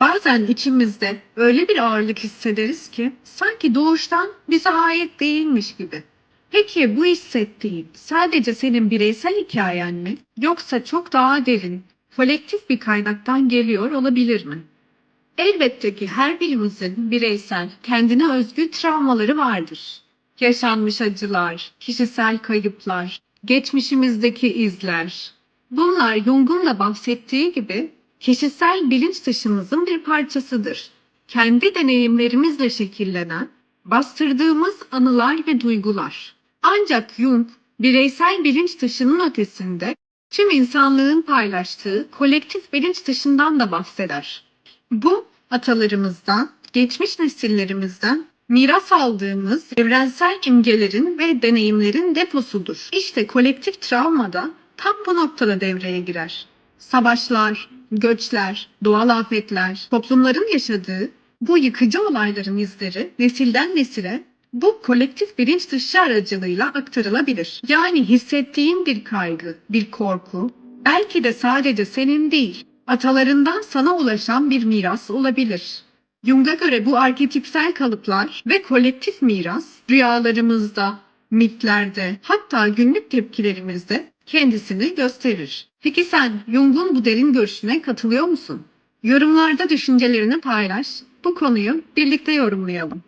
Bazen içimizde öyle bir ağırlık hissederiz ki sanki doğuştan bize ait değilmiş gibi. Peki bu hissettiğin sadece senin bireysel hikayen mi yoksa çok daha derin, kolektif bir kaynaktan geliyor olabilir mi? Elbette ki her birimizin bireysel, kendine özgü travmaları vardır. Yaşanmış acılar, kişisel kayıplar, geçmişimizdeki izler. Bunlar Jung'un da bahsettiği gibi kişisel bilinç dışımızın bir parçasıdır. Kendi deneyimlerimizle şekillenen, bastırdığımız anılar ve duygular. Ancak Jung, bireysel bilinç dışının ötesinde tüm insanlığın paylaştığı kolektif bilinç dışından da bahseder. Bu atalarımızdan, geçmiş nesillerimizden miras aldığımız evrensel imgelerin ve deneyimlerin deposudur. İşte kolektif travmada tam bu noktada devreye girer. Savaşlar, göçler, doğal afetler, toplumların yaşadığı bu yıkıcı olayların izleri nesilden nesile bu kolektif bilinç dışı aracılığıyla aktarılabilir. Yani hissettiğin bir kaygı, bir korku, belki de sadece senin değil, atalarından sana ulaşan bir miras olabilir. Jung'a göre bu arketipsel kalıplar ve kolektif miras rüyalarımızda, mitlerde, hatta günlük tepkilerimizde kendisini gösterir. Peki sen Jung'un bu derin görüşüne katılıyor musun? Yorumlarda düşüncelerini paylaş. Bu konuyu birlikte yorumlayalım.